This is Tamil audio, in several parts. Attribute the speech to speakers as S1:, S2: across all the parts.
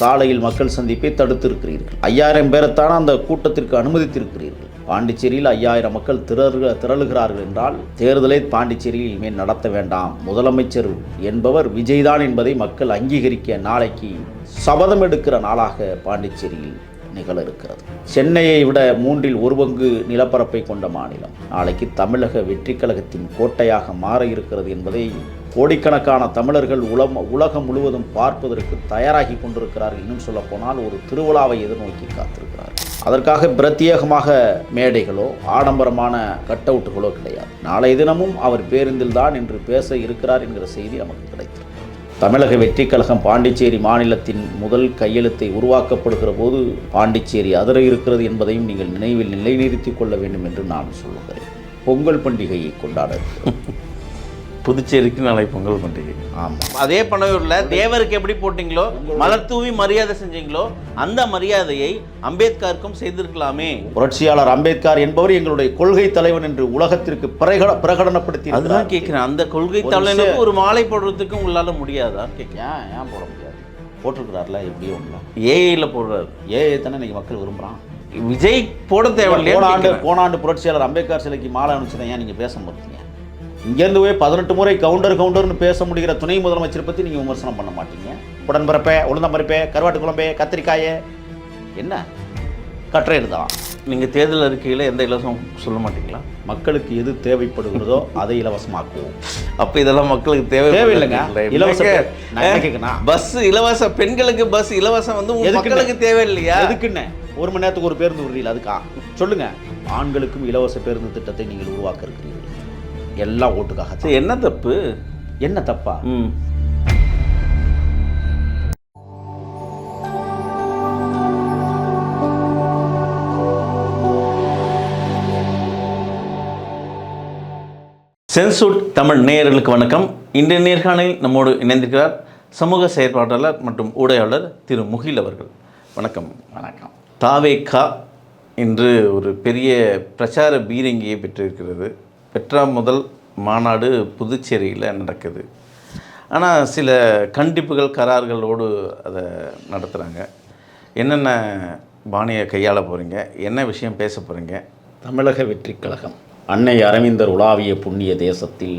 S1: சாலையில் மக்கள் சந்திப்பை தடுத்திருக்கிறீர்கள். ஐயாயிரம் பேரைத்தான அந்த கூட்டத்திற்கு அனுமதித்திருக்கிறீர்கள். பாண்டிச்சேரியில் ஐயாயிரம் மக்கள் திரளுக திரளுகிறார்கள் என்றால் தேர்தலை பாண்டிச்சேரியில் இனிமேல் நடத்த வேண்டாம். முதலமைச்சர் என்பவர் விஜய்தான் என்பதை மக்கள் அங்கீகரிக்க நாளைக்கு சபதம் எடுக்கிற நாளாக பாண்டிச்சேரியில் நிகழ இருக்கிறது சென்னையை விட மூன்றில் ஒரு பங்கு நிலப்பரப்பை கொண்ட மாநிலம். நாளைக்கு தமிழக வெற்றி கழகத்தின் கோட்டையாக மாற இருக்கிறது என்பதை கோடிக்கணக்கான தமிழர்கள் உலம் உலகம் முழுவதும் பார்ப்பதற்கு தயாராகி கொண்டிருக்கிறார்கள். இன்னும் சொல்லப்போனால் ஒரு திருவிழாவை எதிர்நோக்கி காத்திருக்கிறார்கள். அதற்காக பிரத்யேகமாக மேடைகளோ ஆடம்பரமான கட் அவுட்டுகளோ கிடையாது. நாளை தினமும் அவர் பேருந்தில் தான் என்று பேச இருக்கிறார் என்கிற செய்தி நமக்கு கிடைத்தது தமிழக வெற்றிக் கழகம் பாண்டிச்சேரி மாநிலத்தின் முதல் கையெழுத்தை உருவாக்கப்படுகிற போது பாண்டிச்சேரி அதிர இருக்கிறது என்பதையும் நீங்கள் நினைவில் நிலைநிறுத்திக் கொள்ள வேண்டும் என்று நான் சொல்லுகிறேன். பொங்கல் பண்டிகையை கொண்டாட
S2: புதுச்சேரிக்கு நாளை பொங்கல் பண்டிகை.
S1: ஆமாம்
S2: அதே பனையூர்ல தேவருக்கு எப்படி போட்டீங்களோ மலர் தூவி மரியாதை செஞ்சீங்களோ அந்த மரியாதையை அம்பேத்கருக்கும் செய்திருக்கலாமே.
S1: புரட்சியாளர் அம்பேத்கர் என்பவர் எங்களுடைய கொள்கை தலைவன் என்று உலகத்திற்கு பிரகட பிரகடனப்படுத்தி
S2: அதுதான். கேட்கிறேன் அந்த கொள்கை
S1: ஒரு
S2: தலைவனுக்கு. ஒரு மாலை போடுறதுக்கு உங்களால முடியாதா? கேட்கிறேன்
S1: ஏன் போட முடியாது? போட்டிருக்கிறார்ல எப்படியோ ஒன்றும்
S2: ஏஐல போடுறாரு.
S1: ஏ தானே இன்னைக்கு மக்கள் விரும்புகிறான்
S2: விஜய் போட
S1: போன ஆண்டு போன ஆண்டு புரட்சியாளர் அம்பேத்கர் சிலைக்கு மாலை அனுப்பிச்சதை ஏன் நீங்கள் பேச மாட்டீங்க இங்கேருந்து போய் பதினெட்டு முறை கவுண்டர் கவுண்டர்னு பேச முடிகிற துணை முதலமைச்சரை பற்றி நீங்கள் விமர்சனம் பண்ண மாட்டீங்க. உடன்பரப்பே உளுந்தம்பருப்பே கருவாட்டு குழம்பே கத்திரிக்காயே என்ன? கட்டுரைடு தான்
S2: நீங்க தேர்தல் அறிக்கையில எந்த இலவசம் சொல்ல மாட்டீங்களா?
S1: மக்களுக்கு எது தேவைப்படுகிறதோ அதை இலவசமாக்குவோம்.
S2: அப்ப இதெல்லாம் மக்களுக்கு தேவை
S1: தேவையில்லைங்க. இலவச?
S2: பஸ் இலவச பெண்களுக்கு பஸ் இலவசம் வந்து? மக்களுக்கு தேவையில்லையா?
S1: எதுக்குன்னு? ஒரு மணி நேரத்துக்கு ஒரு பேருந்து விடுறீங்க அதுக்கா? சொல்லுங்க. ஆண்களுக்கும் இலவச பேருந்து திட்டத்தை நீங்கள் உருவாக்க இருக்கிறீர்கள். எல்லாம் ஓட்டுக்காக
S2: சரி, என்ன தப்பு?
S1: என்ன தப்பா?
S2: ம். சென்சூட் தமிழ் நேயர்களுக்கு வணக்கம். இன்றைய நேர்காணலில் நம்மோடு இணைந்திருக்கிறார் சமூக செயற்பாட்டாளர் மற்றும் ஊடகவாளர் திரு முகில் அவர்கள். வணக்கம்.
S1: வணக்கம்.
S2: தாவேக்கா என்று ஒரு பெரிய பிரச்சார பீரங்கியை பெற்றிருக்கிறது. பெற்றா முதல் மாநாடு புதுச்சேரியில் நடக்குது. ஆனால் சில கண்டிப்புகள் கரார்களோடு அதை நடத்துகிறாங்க என்னென்ன பாணியை கையாள போகிறீங்க என்ன விஷயம் பேச போகிறீங்க
S1: தமிழக வெற்றி கழகம் அன்னை அரவிந்தர் உலாவிய புண்ணிய தேசத்தில்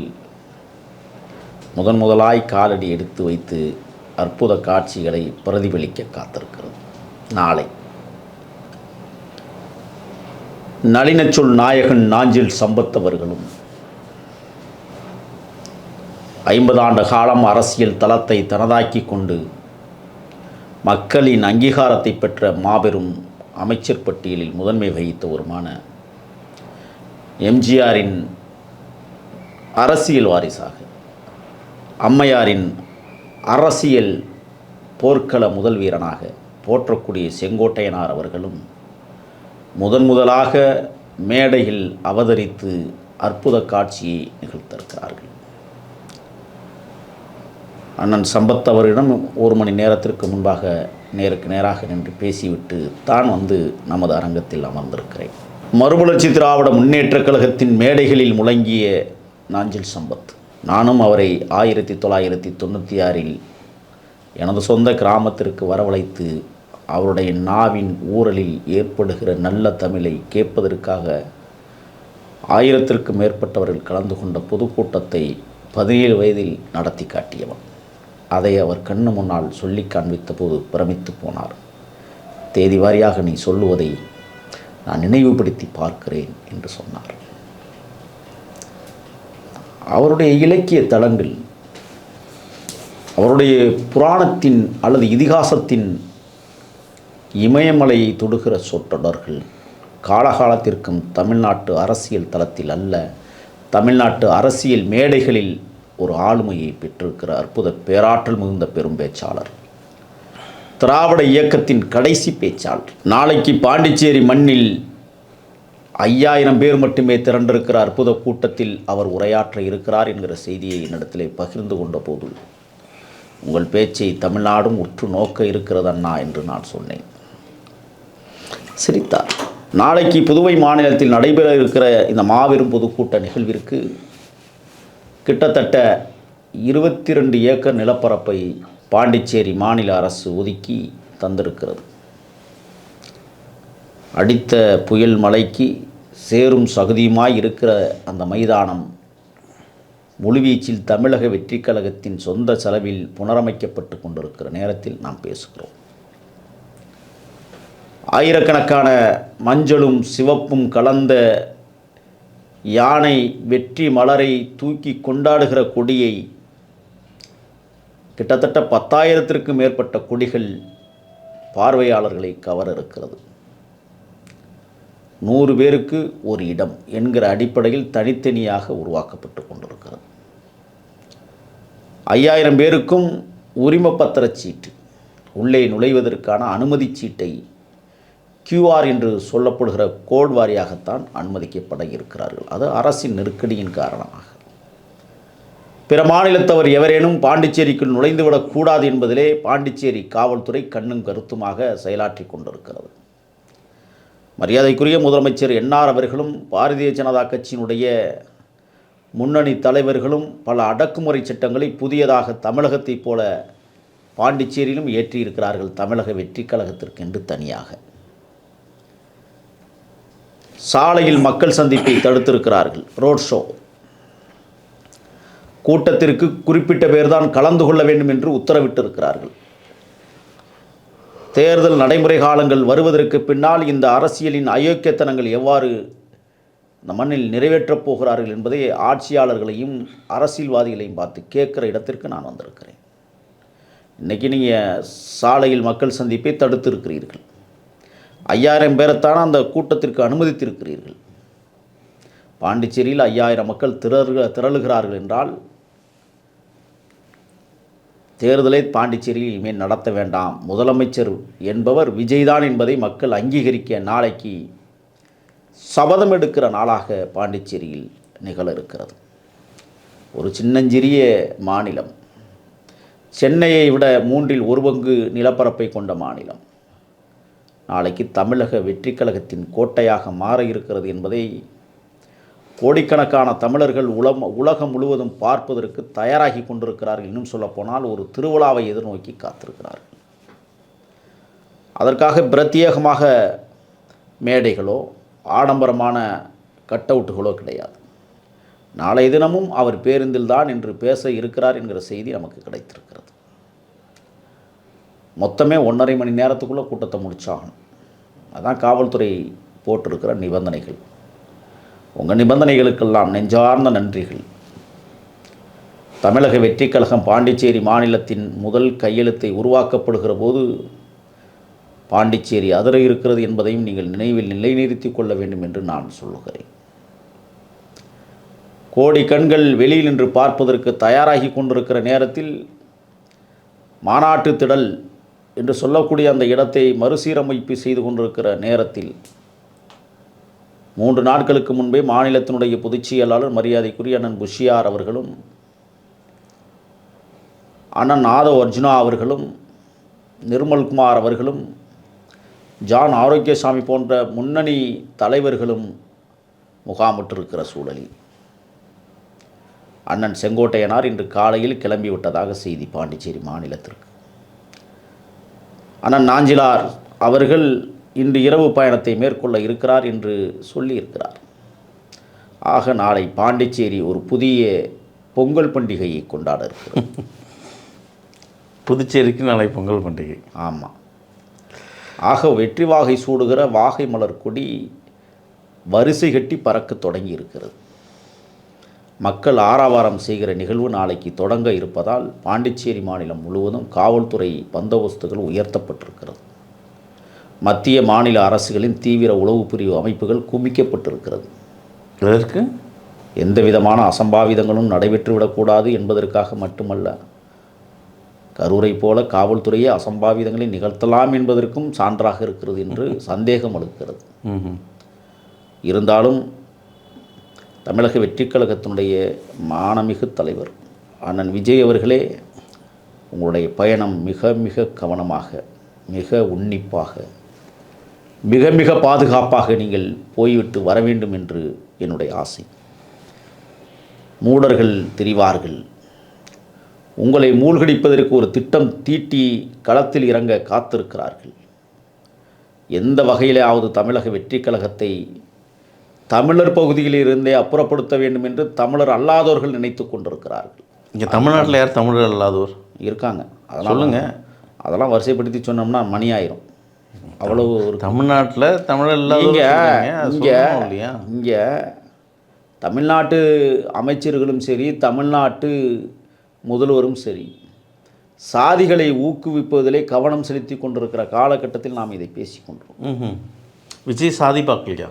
S1: முதன் முதலாய் காலடி எடுத்து வைத்து அற்புத காட்சிகளை பிரதிபலிக்க காத்திருக்கிறது. நாளை. நளினச்சொல் நாயகன் நாஞ்சில் சம்பத்தவர்களும். ஐம்பதாண்டு காலம் அரசியல் தளத்தை தனதாக்கி கொண்டு மக்களின் அங்கீகாரத்தை பெற்ற மாபெரும் அமைச்சர் பட்டியலில் முதன்மை வகித்தவருமான எம்ஜிஆரின் அரசியல் வாரிசாக அம்மையாரின் அரசியல் போர்க்கள முதல் வீரனாக போற்றக்கூடிய செங்கோட்டையனார் அவர்களும் முதன் முதலாக மேடையில் அவதரித்து அற்புத காட்சியை நிகழ்த்திருக்கிறார்கள். அண்ணன் சம்பத் அவரிடம் ஒரு மணி நேரத்திற்கு முன்பாக நேருக்கு நேராக நின்று பேசிவிட்டு தான் வந்து நமது அரங்கத்தில் அமர்ந்திருக்கிறேன். மறுமலர்ச்சி திராவிட முன்னேற்றக் கழகத்தின் மேடைகளில் முழங்கிய நாஞ்சில் சம்பத் நானும் அவரை ஆயிரத்தி தொள்ளாயிரத்தி தொண்ணூற்றி ஆறில் எனது சொந்த கிராமத்திற்கு வரவழைத்து அவருடைய நாவின் ஊரலில் ஏற்படுகிற நல்ல தமிழை கேட்பதற்காக ஆயிரத்திற்கும் மேற்பட்டவர்கள் கலந்து கொண்ட பொதுக்கூட்டத்தை பதினேழு வயதில் நடத்தி காட்டியவன். அதை அவர் கண்ணு முன்னால் சொல்லி காண்பித்த போது பிரமித்து போனார். தேதி வாரியாக நீ சொல்லுவதை நான் நினைவுபடுத்தி பார்க்கிறேன் என்று சொன்னார். அவருடைய இலக்கிய தளங்கள் அவருடைய புராணத்தின் அல்லது இதிகாசத்தின் இமயமலையை தொடுகிற சொற்றொடர்கள் காலகாலத்திற்கும் தமிழ்நாட்டு அரசியல் தளத்தில் அல்ல தமிழ்நாட்டு அரசியல் மேடைகளில் ஒரு ஆளுமையை பெற்றிருக்கிற அற்புத பேராற்றல் மிகுந்த பெரும் பேச்சாளர். திராவிட இயக்கத்தின் கடைசி பேச்சாளர். நாளைக்கு பாண்டிச்சேரி மண்ணில் ஐயாயிரம் பேர் மட்டுமே திரண்டிருக்கிற அற்புத கூட்டத்தில் அவர் உரையாற்ற இருக்கிறார் என்கிற செய்தியை என்னிடத்திலே பகிர்ந்து கொண்ட போது உங்கள் பேச்சை தமிழ்நாடும் உற்று நோக்க இருக்கிறது அண்ணா என்று நான் சொன்னேன். சிரித்தார். நாளைக்கு புதுவை மாநிலத்தில் நடைபெற இருக்கிற இந்த மாபெரும் பொதுக்கூட்ட நிகழ்விற்கு கிட்டத்தட்ட இருபத்தி ரெண்டு ஏக்கர் நிலப்பரப்பை பாண்டிச்சேரி மாநில அரசு ஒதுக்கி தந்திருக்கிறது. அடித்த புயல் மலைக்கு சேரும் சகுதியுமாய் இருக்கிற அந்த மைதானம் முழுவீச்சில் தமிழக வெற்றிக் கழகத்தின் சொந்த செலவில் புனரமைக்கப்பட்டு கொண்டிருக்கிற நேரத்தில் நாம் பேசுகிறோம். ஆயிரக்கணக்கான மஞ்சளும் சிவப்பும் கலந்த யானை வெற்றி மலரை தூக்கி கொண்டாடுகிற கொடியை கிட்டத்தட்ட பத்தாயிரத்திற்கும் மேற்பட்ட கொடிகள் பார்வையாளர்களை கவர இருக்கிறது நூறு பேருக்கு ஒரு இடம் என்கிற அடிப்படையில் தனித்தனியாக உருவாக்கப்பட்டு கொண்டிருக்கிறது. ஐயாயிரம் பேருக்கும் உரிம சீட்டு உள்ளே நுழைவதற்கான அனுமதி சீட்டை கியூஆர் என்று சொல்லப்படுகிற கோட் வாரியாகத்தான் அனுமதிக்கப்பட இருக்கிறார்கள். அது அரசின் நெருக்கடியின் காரணமாக. பிற மாநிலத்தவர் எவரேனும் பாண்டிச்சேரிக்குள் நுழைந்துவிடக்கூடாது என்பதிலே பாண்டிச்சேரி காவல்துறை கண்ணும் கருத்துமாக செயலாற்றி கொண்டிருக்கிறது. மரியாதைக்குரிய முதலமைச்சர் என்ஆர் அவர்களும் பாரதிய ஜனதா கட்சியினுடைய முன்னணி தலைவர்களும் பல அடக்குமுறை சட்டங்களை புதியதாக தமிழகத்தைப் போல பாண்டிச்சேரியிலும் ஏற்றியிருக்கிறார்கள். தமிழக வெற்றி கழகத்திற்கென்று தனியாக. சாலையில் மக்கள் சந்திப்பை தடுத்திருக்கிறார்கள். ரோட் ஷோ கூட்டத்திற்கு குறிப்பிட்ட பேர்தான் கலந்து கொள்ள வேண்டும் என்று உத்தரவிட்டிருக்கிறார்கள். தேர்தல் நடைமுறை காலங்கள் வருவதற்கு பின்னால் இந்த அரசியலின் அயோக்கியத்தனங்கள் எவ்வாறு இந்த மண்ணில் நிறைவேற்றப் போகிறார்கள் என்பதை ஆட்சியாளர்களையும் அரசியல்வாதிகளையும் பார்த்து கேட்குற இடத்திற்கு நான் வந்திருக்கிறேன். இன்றைக்கி நீங்கள் சாலையில் மக்கள் சந்திப்பை தடுத்திருக்கிறீர்கள். ஐயாயிரம் பேரைத்தான் அந்த கூட்டத்திற்கு அனுமதித்திருக்கிறீர்கள். பாண்டிச்சேரியில் ஐயாயிரம் மக்கள் திரளுக திரளுகிறார்கள் என்றால் தேர்தலை பாண்டிச்சேரியில் இனிமேல் நடத்த வேண்டாம். முதலமைச்சர் என்பவர் விஜய்தான் என்பதை மக்கள் அங்கீகரிக்க நாளைக்கு சபதம் எடுக்கிற நாளாக பாண்டிச்சேரியில் நிகழ இருக்கிறது ஒரு சின்னஞ்சிறிய மாநிலம். சென்னையை விட மூன்றில் ஒரு பங்கு நிலப்பரப்பை கொண்ட மாநிலம். நாளைக்கு தமிழக வெற்றி கழகத்தின் கோட்டையாக மாற இருக்கிறது என்பதை கோடிக்கணக்கான தமிழர்கள் உலம் உலகம் முழுவதும் பார்ப்பதற்கு தயாராகி கொண்டிருக்கிறார்கள் இன்னும் சொல்லப்போனால் ஒரு திருவிழாவை எதிர்நோக்கி காத்திருக்கிறார்கள் அதற்காக பிரத்யேகமாக மேடைகளோ ஆடம்பரமான கட் அவுட்டுகளோ கிடையாது. நாளைய தினமும் அவர் பேருந்தில் தான் என்று பேச இருக்கிறார் என்கிற செய்தி நமக்கு கிடைத்திருக்கிறது. மொத்தமே ஒன்றரை மணி நேரத்துக்குள்ளே கூட்டத்தை முடிச்சாகணும். அதான் காவல்துறை போட்டிருக்கிற நிபந்தனைகள். உங்கள் நிபந்தனைகளுக்கெல்லாம் நெஞ்சார்ந்த நன்றிகள். தமிழக வெற்றிக் கழகம் பாண்டிச்சேரி மாநிலத்தின் முதல் கையெழுத்தை உருவாக்கப்படுகிற போது பாண்டிச்சேரி அதிர இருக்கிறது என்பதையும் நீங்கள் நினைவில் நிலைநிறுத்தி கொள்ள வேண்டும் என்று நான் சொல்லுகிறேன். கோடி கண்கள் வெளியில் நின்று பார்ப்பதற்கு தயாராகி கொண்டிருக்கிற நேரத்தில் மாநாட்டு திடல் என்று சொல்லக்கூடிய அந்த இடத்தை மறுசீரமைப்பு செய்து கொண்டிருக்கிற நேரத்தில் மூன்று நாட்களுக்கு முன்பே மாநிலத்தினுடைய பொதுச் செயலாளர் மரியாதைக்குரிய அண்ணன் புஷியார் அவர்களும் அண்ணன் ஆதவ் அர்ஜுனா அவர்களும் நிர்மல்குமார் அவர்களும் ஜான் ஆரோக்கியசாமி போன்ற முன்னணி தலைவர்களும் முகாமிட்டிருக்கிற சூழலில். அண்ணன் செங்கோட்டையனார் இன்று காலையில் கிளம்பி விட்டதாக செய்தி பாண்டிச்சேரி மாநிலத்திற்கு. அண்ணன் நாஞ்சிலார் அவர்கள் இன்று இரவு பயணத்தை மேற்கொள்ள இருக்கிறார் என்று சொல்லியிருக்கிறார். ஆக நாளை பாண்டிச்சேரி ஒரு புதிய பொங்கல் பண்டிகையை கொண்டாட இருக்கிறோம்.
S2: புதுச்சேரிக்கு நாளை பொங்கல் பண்டிகை.
S1: ஆமாம் ஆக வெற்றி வாகை சூடுகிற வாகை மலர் கொடி வரிசை கட்டி பறக்க தொடங்கி இருக்கிறது. மக்கள் ஆரவாரம் செய்கிற நிகழ்வு நாளைக்கு தொடங்க இருப்பதால் பாண்டிச்சேரி மாநிலம் முழுவதும் காவல்துறை பந்தோபஸ்துகள் உயர்த்தப்பட்டிருக்கிறது. மத்திய மாநில அரசுகளின் தீவிர உளவு பிரிவு அமைப்புகள் குமிக்கப்பட்டிருக்கிறது
S2: இதற்கு
S1: எந்த விதமான அசம்பாவிதங்களும் நடைபெற்றுவிடக்கூடாது என்பதற்காக மட்டுமல்ல கரூரை போல காவல்துறையே அசம்பாவிதங்களை நிகழ்த்தலாம் என்பதற்கும் சான்றாக இருக்கிறது என்று சந்தேகம் அளிக்கிறது. இருந்தாலும் தமிழக வெற்றிக் கழகத்தினுடைய மானமிகு தலைவர் அண்ணன் விஜய் அவர்களே உங்களுடைய பயணம் மிக மிக கவனமாக மிக உன்னிப்பாக மிக மிக பாதுகாப்பாக நீங்கள் போய்விட்டு வர வேண்டும் என்று என்னுடைய ஆசை. மூடர்கள் தெரிவார்கள். உங்களை மூழ்கடிப்பதற்கு ஒரு திட்டம் தீட்டி களத்தில் இறங்க காத்திருக்கிறார்கள். எந்த வகையிலாவது தமிழக வெற்றிக் கழகத்தை தமிழர் பகுதியில் இருந்தே அப்புறப்படுத்த வேண்டும் என்று தமிழர் அல்லாதவர்கள் நினைத்து கொண்டிருக்கிறார்கள்.
S2: இங்கே தமிழ்நாட்டில் யார் தமிழர் அல்லாதோர்
S1: இருக்காங்க. அதெல்லாம்
S2: சொல்லுங்க.
S1: அதெல்லாம் வரிசைப்படுத்தி சொன்னோம்னா மணி ஆயிரும். அவ்வளவு ஒரு
S2: தமிழ்நாட்டில் தமிழர்
S1: இங்க இங்க இங்க தமிழ்நாட்டு அமைச்சர்களும் சரி தமிழ்நாட்டு முதல்வரும் சரி சாதிகளை ஊக்குவிப்பதிலே கவனம் செலுத்தி கொண்டிருக்கிற காலகட்டத்தில் நாம் இதை பேசிக்கொண்டோம்.
S2: விஜய் சாதி பார்க்கலையா?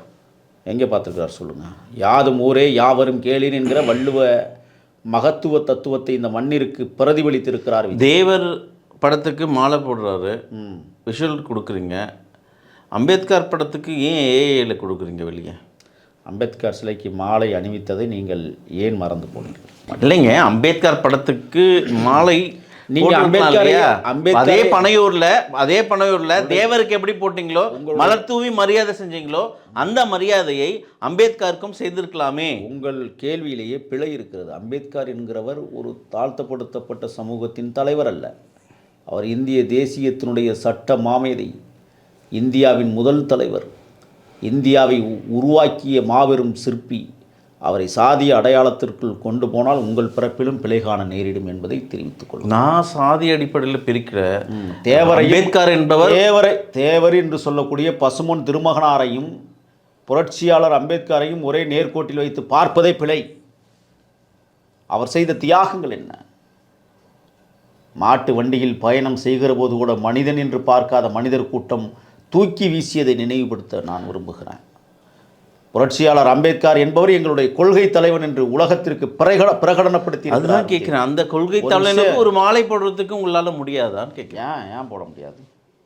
S1: எங்கே பார்த்துருக்கிறார் சொல்லுங்க. யாதும் ஊரே யாவரும் கேளீர் என்கிற வள்ளுவ மகத்துவ தத்துவத்தை இந்த மண்ணிற்கு பிரதிபலித்திருக்கிறார்.
S2: தேவர் படத்துக்கு மாலை போடுறாரு.
S1: ம்.
S2: விஷுவல் கொடுக்குறீங்க. அம்பேத்கர் படத்துக்கு ஏன் ஏஏல கொடுக்குறீங்க வெளியே?
S1: அம்பேத்கர் சிலைக்கு மாலை அணிவித்ததை நீங்கள் ஏன் மறந்து போனீர்கள்?
S2: இல்லைங்க அம்பேத்கர் படத்துக்கு மாலை
S1: நீங்க அம்பேத்கரை-? அம்பேத்கரை-
S2: அதே பனையூர்ல அதே பனையூர்ல தேவருக்கு எப்படி போட்டீங்களோ மலர் தூவி மரியாதை செஞ்சீங்களோ அந்த மரியாதையை அம்பேத்கருக்கும் செய்திருக்கலாமே.
S1: உங்கள் கேள்வியிலேயே பிழை இருக்கிறது. அம்பேத்கர் என்கிறவர் ஒரு தாழ்த்தப்படுத்தப்பட்ட சமூகத்தின் தலைவர் அல்ல. அவர் இந்திய தேசியத்தினுடைய சட்ட மாமேதை இந்தியாவின் முதல் தலைவர் இந்தியாவை உருவாக்கிய மாபெரும் சிற்பி அவரை சாதிய அடையாளத்திற்குள் கொண்டு போனால் உங்கள் பிறப்பிலும் பிழை காண நேரிடும் என்பதை தெரிவித்துக் கொள்ளுங்கள்
S2: நான் சாதி அடிப்படையில் பிரிக்கிற
S1: தேவரை
S2: அம்பேத்கர் என்பவர்
S1: தேவரை தேவர் என்று சொல்லக்கூடிய பசுமொன் திருமகனாரையும் புரட்சியாளர் அம்பேத்கரையும் ஒரே நேர்கோட்டில் வைத்து பார்ப்பதே பிழை. அவர் செய்த தியாகங்கள் என்ன? மாட்டு வண்டியில் பயணம் செய்கிற போது கூட மனிதன் என்று பார்க்காத மனிதர் கூட்டம் தூக்கி வீசியதை நினைவுபடுத்த நான் விரும்புகிறேன். புரட்சியாளர் அம்பேத்கர் என்பவர் எங்களுடைய கொள்கை தலைவன் என்று உலகத்திற்கு பிரகட பிரகடனப்படுத்தி
S2: அதுதான். கேட்கிறேன். அந்த கொள்கை தலைவனுக்கு. ஒரு மாலை போடுறதுக்கு உங்களால முடியாதான்னு கேட்கிறேன்.
S1: ஏன் ஏன் போட முடியாது?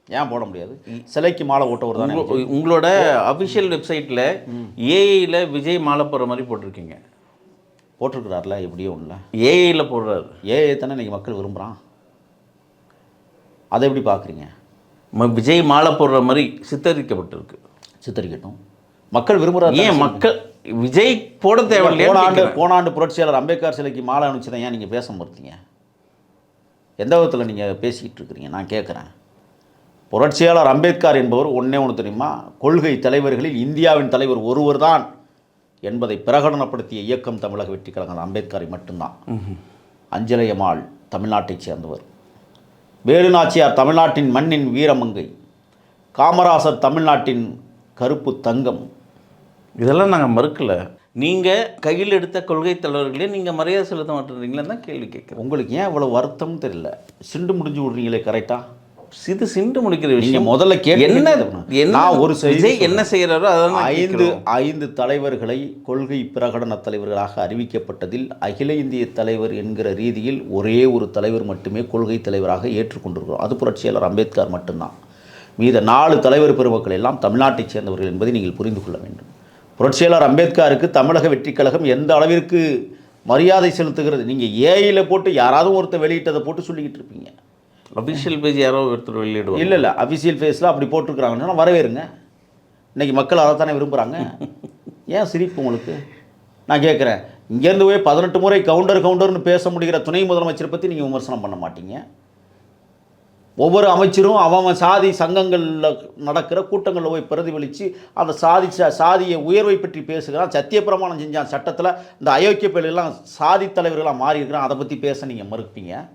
S1: ஏன் போட முடியாது? சிலைக்கு மாலை ஓட்டவர் தானே
S2: உங்க- உங்களோட அபிஷியல் வெப்சைட்ல ஏஐல விஜய் மாலை போடுற மாதிரி போட்டிருக்கீங்க.
S1: போட்டிருக்கிறார்ல எப்படியோ ஒன்றில்
S2: ஏஐல போடுறாரு.
S1: ஏஏ தானே இன்னைக்கு மக்கள் விரும்புகிறான் அதை எப்படி பார்க்குறீங்க?
S2: விஜய் மாலை போடுற மாதிரி சித்தரிக்கப்பட்டிருக்கு.
S1: சித்தரிக்கட்டும். மக்கள் விரும்புகிறார்
S2: ஏன் மக்கள் விஜய் போட தேவையில்லையா
S1: போன ஆண்டு போன ஆண்டு புரட்சியாளர் அம்பேத்கர் சிலைக்கு மாலை அனுப்பிச்சதை ஏன் நீங்கள் பேச மறுத்தீங்க? எந்த விதத்தில் நீங்கள் பேசிக்கிட்டு இருக்கிறீங்க? நான் கேட்குறேன். புரட்சியாளர் அம்பேத்கர் என்பவர் ஒன்றே ஒன்று தெரியுமா? கொள்கை தலைவர்களில் இந்தியாவின் தலைவர் ஒருவர் தான் என்பதை பிரகடனப்படுத்திய இயக்கம் தமிழக வெற்றி கழகம் அம்பேத்கரை மட்டும்தான். அஞ்சலையம்மாள் தமிழ்நாட்டைச் சேர்ந்தவர். வேலுநாச்சியார் தமிழ்நாட்டின் மண்ணின் வீரமங்கை. காமராசர் தமிழ்நாட்டின் கருப்பு தங்கம்.
S2: இதெல்லாம் நாங்க மறுக்கல. நீங்க கையில் எடுத்த கொள்கை தலைவர்களே நீங்க மரியாதை செலுத்த மாட்டேறீங்களா தான் கேள்வி கேட்குறோம்
S1: உங்களுக்கு ஏன் இவ்வளோ வருத்தம்னு தெரியல? சிண்டு முடிஞ்சு விடுறீங்களே கரெக்டாக
S2: இது சிண்டு முடிக்கிற விஷயம்.
S1: முதல்ல கேள்வி
S2: என்ன
S1: ஒரு
S2: விஜய். என்ன செய்யறாரோ அதான்
S1: ஐந்து. ஐந்து தலைவர்களை கொள்கை பிரகடன தலைவர்களாக அறிவிக்கப்பட்டதில் அகில இந்திய தலைவர் என்கிற ரீதியில் ஒரே ஒரு தலைவர் மட்டுமே கொள்கை தலைவராக ஏற்றுக்கொண்டிருக்கிறோம். அது புரட்சியாளர் அம்பேத்கர் மட்டும்தான். மீத நாலு தலைவர் பெருமக்கள் எல்லாம் தமிழ்நாட்டைச் சேர்ந்தவர்கள் என்பதை நீங்கள் புரிந்து கொள்ள வேண்டும். புரட்சியாளர் அம்பேத்கருக்கு தமிழக வெற்றிக் கழகம் எந்த அளவிற்கு மரியாதை செலுத்துகிறது? நீங்கள் ஏஐயில் போட்டு யாராவது ஒருத்தர் வெளியிட்டதை போட்டு சொல்லிக்கிட்டு இருப்பீங்க.
S2: அபிஷியல் பேஜ் யாரோ ஒருத்தர் வெளியிடுவாங்க.
S1: இல்லை இல்லை. அஃபிஷியல் ஃபேஸில் அப்படி போட்டிருக்கிறாங்கன்னா வரவேறுங்க. இன்னைக்கு மக்கள் அதை தானே விரும்புகிறாங்க ஏன் சிரிப்பு உங்களுக்கு? நான் கேட்குறேன் இங்கேருந்து போய் பதினெட்டு முறை கவுண்டர் கவுண்டர்னு பேச முடிகிற துணை முதலமைச்சரை பற்றி நீங்கள் விமர்சனம் பண்ண மாட்டீங்க. ஒவ்வொரு அமைச்சரும் அவன் அவன் சாதி சங்கங்களில் நடக்கிற கூட்டங்களில் போய் பிரதிபலித்து அந்த சாதி ச- உயர்வை பற்றி பேசுகிறான். சத்திய பிரமாணம் செஞ்சான். சட்டத்தில் இந்த அயோக்கிய பேர்கள்லாம் சாதி தலைவர்களாக மாறி இருக்கிறான் அதை பற்றி பேச நீங்கள் மறுப்பீங்க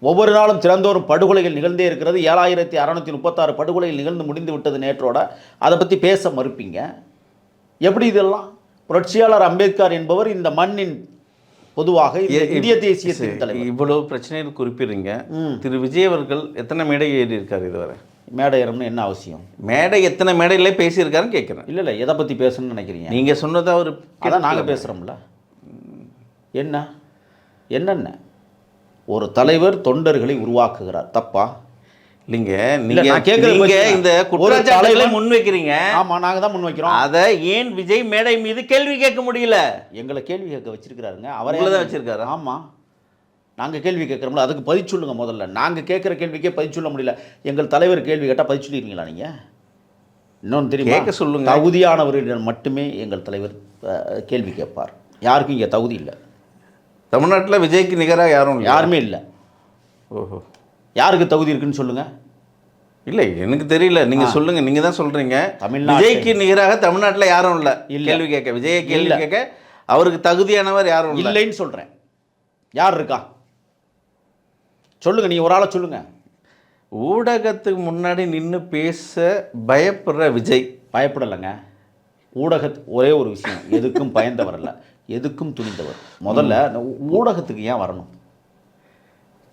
S1: ஒவ்வொரு நாளும் திறந்தோறும் படுகொலைகள் நிகழ்ந்தே இருக்கிறது. ஏழாயிரத்தி அறநூற்றி முப்பத்தாறு படுகொலைகள் நிகழ்ந்து முடிந்து விட்டது நேற்றோட. அதை பற்றி பேச மறுப்பீங்க. எப்படி இதெல்லாம்? புரட்சியாளர் அம்பேத்கர் என்பவர் இந்த மண்ணின் பொதுவாக இந்த இந்திய தேசியத்தின் தலைவர்.
S2: இவ்வளவு பிரச்சனைகள் குறிப்பிடுறீங்க. திரு விஜய் அவர்கள் எத்தனை மேடை ஏறி இருக்காரு இதுவரை
S1: மேடையரம்னு என்ன அவசியம்?
S2: மேடை எத்தனை மேடையில பேசியிருக்காருன்னு கேட்குறேன்.
S1: இல்லை இல்லை எதை பற்றி பேசணும்னு நினைக்கிறீங்க?
S2: நீங்க சொன்னதை அவர்
S1: அதான் நாங்கள் பேசுகிறோம்ல என்ன? என்னென்ன? ஒரு தலைவர் தொண்டர்களை உருவாக்குகிறார். தப்பா?
S2: இல்லைங்க
S1: இல்ல,
S2: நீங்க
S1: பத்தி-
S2: இந்த குற்றச்சாட்டுகளை முன்வைக்கிறீங்க.
S1: ஆமாம் நாங்கள் தான் முன் வைக்கிறோம்
S2: அதை ஏன் விஜய் மேடை மீது கேள்வி கேட்க முடியல?
S1: எங்களை கேள்வி கேட்க வச்சிருக்கிறாருங்க. அவரே
S2: தான் வச்சிருக்காரா?
S1: ஆமாம் நாங்கள் கேள்வி கேட்குறோம்ல அதுக்கு பதில் சொல்லுங்க முதல்ல. நாங்கள் கேட்குற கேள்விக்கே பதில் சொல்ல முடியல. எங்கள் தலைவர் கேள்வி கேட்டால் பதில் சொல்லிடுவீங்களா நீங்கள் இன்னொன்று தெரியுமா?
S2: கேட்க சொல்லுங்க.
S1: தகுதியானவர்களிடம் மட்டுமே எங்கள் தலைவர் கேள்வி கேட்பார். யாருக்கும் இங்கே தகுதி இல்லை.
S2: தமிழ்நாட்டில் விஜய்க்கு நிகராக யாரும்
S1: யாருமே இல்லை.
S2: ஓஹோ.
S1: யாருக்கு தகுதி இருக்குன்னு சொல்லுங்க?
S2: இல்லை எனக்கு தெரியல. நீங்க சொல்லுங்க. நீங்க தான் சொல்றீங்க.
S1: தமிழ்நாட்டு-
S2: விஜய்க்கு நிகராக தமிழ்நாட்டில் யாரும் இல்லை.
S1: இல்ல.
S2: கேள்வி கேட்க விஜயை கேள்வி
S1: இல்ல.
S2: கேட்க அவருக்கு தகுதியானவர் யாரும் இல்லை.
S1: இல்லைன்னு சொல்றேன். யார் இருக்கா? சொல்லுங்க நீங்க ஒரு ஆளை சொல்லுங்க.
S2: ஊடகத்துக்கு முன்னாடி நின்று பேச பயப்படுற விஜய்.
S1: பயப்படலைங்க. ஊடக ஒரே ஒரு விஷயம். எதுக்கும் பயந்தவர் அல்ல. எதுக்கும் துணிந்தவர். முதல்ல ஊடகத்துக்கு ஏன் வரணும்?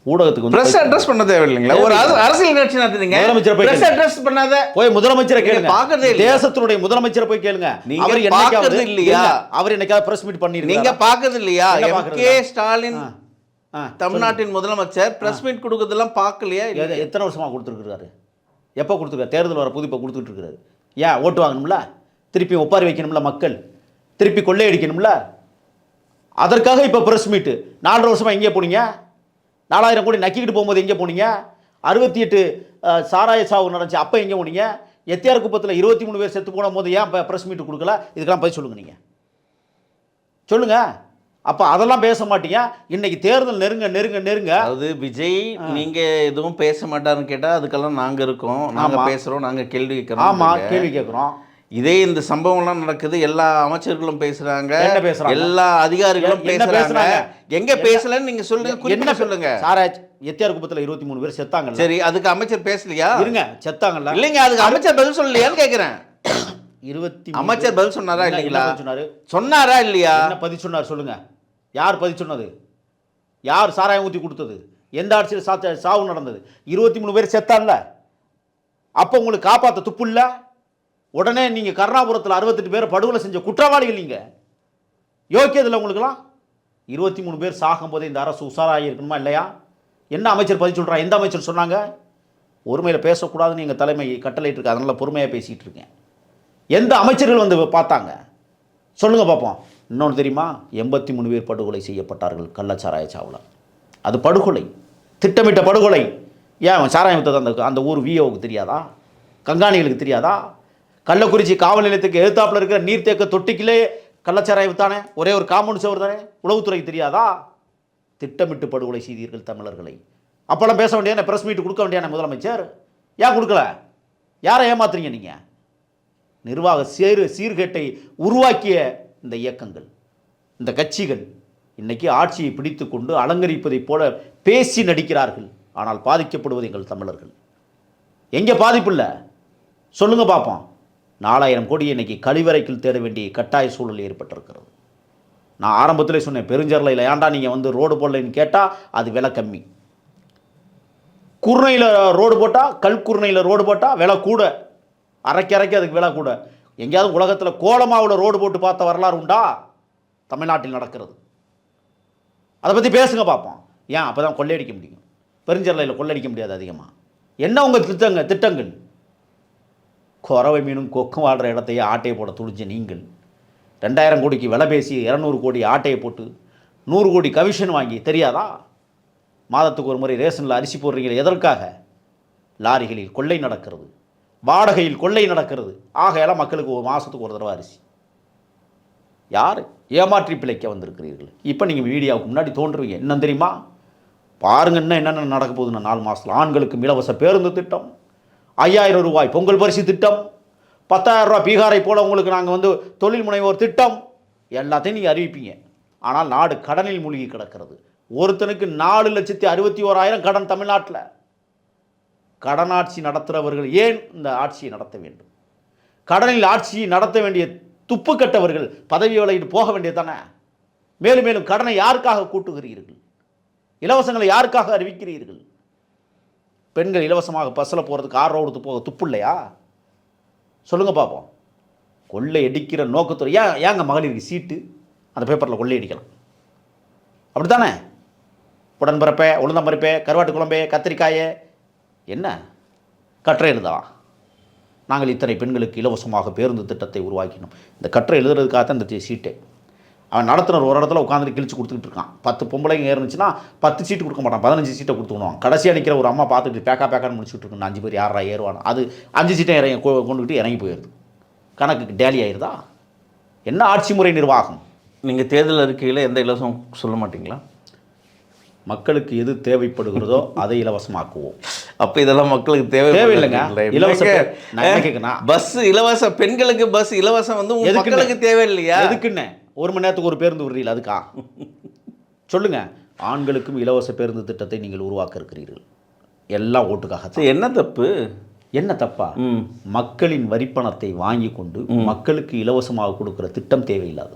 S1: ஊடகத்துக்கு
S2: பிரஸ் அட்ரஸ் பண்ண தேவையில்லைங்களா? ஒரு அரசு- அரசியல் கட்சி நடத்துறீங்க
S1: முதலமைச்சரை போய்
S2: பிரஸ் அட்ரஸ் பண்ணாத
S1: போய் முதலமைச்சரை
S2: நீங்க
S1: கேளுங்க.
S2: பார்க்கறதே இல்லையா?
S1: தேசத்தினுடைய முதலமைச்சரை போய் கேளுங்க.
S2: நீங்க
S1: அவர் என்னைக்காவது
S2: இல்லையா?
S1: இல்ல, அவர் என்னைக்காவது பிரஸ் மீட்
S2: நீங்க
S1: பண்ணிருக்கீங்க
S2: பாக்குறது இல்லையா? கே? ஸ்டாலின் தமிழ்நாட்டின் முதலமைச்சர் பிரஸ் மீட் கொடுக்கறதெல்லாம் பார்க்கலையா?
S1: எத்தனை வருஷமா கொடுத்துருக்காரு எப்போ கொடுத்துருக்காரு? தேர்தல் வர புது இப்போ கொடுத்துட்டு இருக்காரு ஏன் ஓட்டு வாங்கணும்ல? திருப்பி ஒப்பாரி வைக்கணும்ல மக்கள்? திருப்பி கொள்ளையடிக்கணும்ல? அதற்காக இப்போ பிரஸ் மீட்டு நாலரை வருஷமா எங்கே போனீங்க? நாலாயிரம் கோடி நக்கிக்கிட்டு போகும்போது எங்கே போனீங்க? அறுபத்தி எட்டு சாராய சாவு நடந்துச்சு அப்போ எங்கே போனீங்க? எத்தியார் குப்பத்தில் இருபத்தி மூணு பேர் செத்து போன போது ஏன் இப்போ ப்ரெஸ் மீட் கொடுக்கல? இதுக்கெல்லாம் பதில் சொல்லுங்க நீங்கள் சொல்லுங்க. அப்போ அதெல்லாம் பேச மாட்டீங்க. இன்னைக்கு தேர்தல் நெருங்க நெருங்க நெருங்க.
S2: அதாவது விஜய் நீங்க எதுவும் பேச மாட்டாருன்னு கேட்டா அதுக்கெல்லாம் நாங்க இருக்கோம். நாங்க
S1: ஆமா.
S2: பேசுறோம் நாங்க கேள்வி
S1: ஆமா
S2: கேட்கறோம்
S1: கேள்வி கேட்குறோம்
S2: இதே இந்த சம்பவம்லாம் நடக்குது. எல்லா அமைச்சர்களும் பேசுறாங்க.
S1: என்ன?
S2: எல்லா அதிகாரிகளும்
S1: என்ன
S2: பேசுறாங்க? எங்க பேசலன்னு நீங்க சொல்லுங்க. குறிப்பிட்டு சொல்லுங்க.
S1: சாராஜ் எத்தியார் குப்பத்தில் இருபத்தி மூணு பேர் செத்தாங்கல்ல?
S2: சரி அதுக்கு அமைச்சர் பேசலையா?
S1: இருங்க செத்தாங்கல்ல.
S2: இல்லைங்க அதுக்கு அமைச்சர் பதில் சொல்லலையான்னு கேக்குறேன்.
S1: இருபத்தி
S2: அமைச்சர் பதில் சொன்னாரா
S1: என்ன-
S2: இல்லைங்களா?
S1: என்ன சொன்னாரு?
S2: சொன்னாரா இல்லையா?
S1: என்ன பதில் சொன்னார் சொல்லுங்க. யார் பதில் சொன்னது? யார் சாராயம் ஊற்றி கொடுத்தது? எந்த ஆட்சியில் சாவு நடந்தது? இருபத்தி மூணு பேர் செத்தான்ல. அப்போ உங்களுக்கு காப்பாற்ற துப்பு இல்ல? உடனே நீங்கள் கருணாபுரத்தில் அறுபத்தெட்டு பேர் படுகொலை செஞ்ச குற்றவாளிகள் நீங்கள் யோக்கியதில்லை உங்களுக்குலாம் இருபத்தி மூணு பேர் சாகும்போது இந்த அரசு உஷாராக இருக்கணுமா இல்லையா? என்ன அமைச்சர் பதில் சொல்கிறா எந்த அமைச்சர் சொன்னாங்க? ஒருமையில் பேசக்கூடாதுன்னு எங்கள் தலைமை கட்டளையிட்டு இருக்கு பொறுமையாக பேசிகிட்டு இருக்கேன். எந்த அமைச்சர்கள் வந்து பார்த்தாங்க? சொல்லுங்கள் பார்ப்போம் இன்னொன்று தெரியுமா? எண்பத்தி மூணு பேர் படுகொலை செய்யப்பட்டார்கள் கள்ளச்சாராய சாவில். அது படுகொலை. திட்டமிட்ட படுகொலை. ஏன் அவன் சாராயம் வித்தது அந்த அந்த ஊர் விஓவுக்கு தெரியாதா? கங்காணிகளுக்கு தெரியாதா? கள்ளக்குறிச்சி காவல் நிலையத்துக்கு எழுத்தாப்பில் இருக்கிற நீர்த்தேக்க தொட்டிக்கிலே கள்ளச்சாராயம் தானே ஒரே ஒரு காமன் சவர் தானே? உளவுத்துறைக்கு தெரியாதா? திட்டமிட்டு படுகொலை செய்தீர்கள் தமிழர்களை. அப்போல்லாம் பேச வேண்டியதானே? ப்ரெஸ் மீட் கொடுக்க வேண்டியதானே முதலமைச்சர்? ஏன் கொடுக்கல? யாரை ஏமாத்துறீங்க நீங்கள் நிர்வாக சீர் சீர்கேட்டை உருவாக்கிய இந்த இயக்கங்கள் இந்த கட்சிகள் இன்னைக்கு ஆட்சியை பிடித்து கொண்டு அலங்கரிப்பதைப் போல பேசி நடிக்கிறார்கள். ஆனால் பாதிக்கப்படுவது எங்கள் தமிழர்கள். எங்கே பாதிப்பு இல்லை? சொல்லுங்க பார்ப்போம் நாலாயிரம் கோடி இன்றைக்கி கழிவறைக்கில் தேட வேண்டிய கட்டாய சூழல் ஏற்பட்டிருக்கிறது. நான் ஆரம்பத்தில் சொன்னேன் பெருஞ்சரில் ஏன்டா நீங்கள் வந்து ரோடு போடலைன்னு கேட்டால் அது விலை கம்மி. குருணையில் ரோடு போட்டால் கல்குருணையில் ரோடு போட்டால் விலை கூட. அரைக்க அரைக்க அதுக்கு விலை கூட. எங்கேயாவது உலகத்தில் கோலமாவில் ரோடு போட்டு பார்த்த வரலாறு உண்டா? தமிழ்நாட்டில் நடக்கிறது. அதை பற்றி பேசுங்க பார்ப்போம் ஏன் அப்போ தான் கொள்ளையடிக்க முடியும்? பெருஞ்சரலையில் கொள்ளையடிக்க முடியாது அதிகமாக என்ன உங்கள் திட்டங்க திட்டங்கள்? குறவை மீனும் கொக்கும் வாழ்கிற இடத்தையே ஆட்டையை போட துணிஞ்ச நீங்கள். ரெண்டாயிரம் கோடிக்கு விலை பேசி இரநூறு கோடி ஆட்டையை போட்டு நூறு கோடி கமிஷன் வாங்கி தெரியாதா? மாதத்துக்கு ஒரு முறை ரேஷனில் அரிசி போடுறீங்களே எதற்காக? லாரிகளில் கொள்ளை நடக்கிறது. வாடகையில் கொள்ளை நடக்கிறது. ஆகையால் மக்களுக்கு ஒரு மாதத்துக்கு ஒரு தடவை அரிசி. யார்? ஏமாற்றி பிழைக்க வந்திருக்கிறீர்கள். இப்போ நீங்கள் மீடியாவுக்கு முன்னாடி தோன்றுவீங்க என்ன தெரியுமா? பாருங்கன்னா என்னென்ன நடக்க போகுதுன்னு நாலு மாதத்தில் ஆண்களுக்கு இலவச பேருந்து திட்டம். ஐயாயிரம் ரூபாய் பொங்கல் பரிசு திட்டம் பத்தாயிரம் ரூபாய் பீகாரை போல் உங்களுக்கு நாங்கள் வந்து தொழில் முனைவோர் திட்டம் எல்லாத்தையும் நீங்கள் அறிவிப்பீங்க. ஆனால் நாடு கடனில் மூழ்கி கிடக்கிறது. ஒருத்தனுக்கு நாலு லட்சத்தி அறுபத்தி ஓராயிரம் கடன் தமிழ்நாட்டில். கடனாட்சி நடத்துகிறவர்கள் ஏன் இந்த ஆட்சியை நடத்த வேண்டும்? கடனில் ஆட்சியை நடத்த வேண்டிய துப்பு கட்டவர்கள் பதவி விலகிட்டு போக வேண்டியது தானே? மேலும் மேலும் கடனை யாருக்காக கூட்டுகிறீர்கள்? இலவசங்களை யாருக்காக அறிவிக்கிறீர்கள்? பெண்கள் இலவசமாக பஸ்ஸில் போகிறதுக்கு ஆறு ரோடு போக துப்பு இல்லையா? சொல்லுங்கள் பார்ப்போம் கொள்ளை அடிக்கிற நோக்கத்துறை ஏன் ஏங்க மகளிருக்கு சீட்டு அந்த பேப்பரில் கொள்ளை அடிக்கலாம். அப்படித்தானே? உடன்பரப்பே உளுந்தம்பருப்பே கருவாட்டு குழம்பே கத்திரிக்காயே என்ன? கற்றை எழுதா நாங்கள் இத்தனை பெண்களுக்கு இலவசமாக பேருந்து திட்டத்தை உருவாக்கினோம். இந்த கற்றை எழுதுறதுக்காக தான் இந்த சீட்டே அவன் நடத்துனர் ஒரு இடத்துல உட்காந்துட்டு கிழிச்சு கொடுத்துக்கிட்டு இருக்கான். பத்து பொம்பளைங்க ஏறுனுச்சுன்னா பத்து சீட்டு கொடுக்க மாட்டான். பதினஞ்சு சீட்டை கொடுத்துக்கணும் கடைசியாக நிற்கிற ஒரு அம்மா பார்த்துட்டு பேக்கா பேக்கான்னு முடிச்சுட்டு இருக்கு அஞ்சு பேர் யாரா ஏறுவானோ அது அஞ்சு சீட்டை இறங்கி கொண்டுக்கிட்டு இறங்கி போயிடுது. கணக்குக்கு டேலி ஆயிருதா? என்ன ஆட்சி முறை நிர்வாகம்?
S2: நீங்கள் தேர்தல் அறிக்கையில் எந்த இலவசம் சொல்ல மாட்டீங்களா?
S1: மக்களுக்கு எது தேவைப்படுகிறதோ அதை இலவசமாக்குவோம்.
S2: அப்போ இதெல்லாம் மக்களுக்கு தேவை
S1: தேவையில்லைங்க. இலவச?
S2: பஸ் இலவச பெண்களுக்கு பஸ் இலவசம் வந்து? மக்களுக்கு தேவையில்லையா?
S1: எதுக்குன்னு? ஒரு மணி நேரத்துக்கு ஒரு பேருந்து விடுறீங்களா அதுக்கா? சொல்லுங்க. ஆண்களுக்கும் இலவச பேருந்து திட்டத்தை நீங்கள் உருவாக்க இருக்கிறீர்கள் எல்லாம் ஓட்டுக்காக
S2: என்ன தப்பு?
S1: என்ன தப்பா? மக்களின் வரிப்பணத்தை வாங்கி கொண்டு மக்களுக்கு இலவசமாக கொடுக்கிற திட்டம் தேவையில்லாது.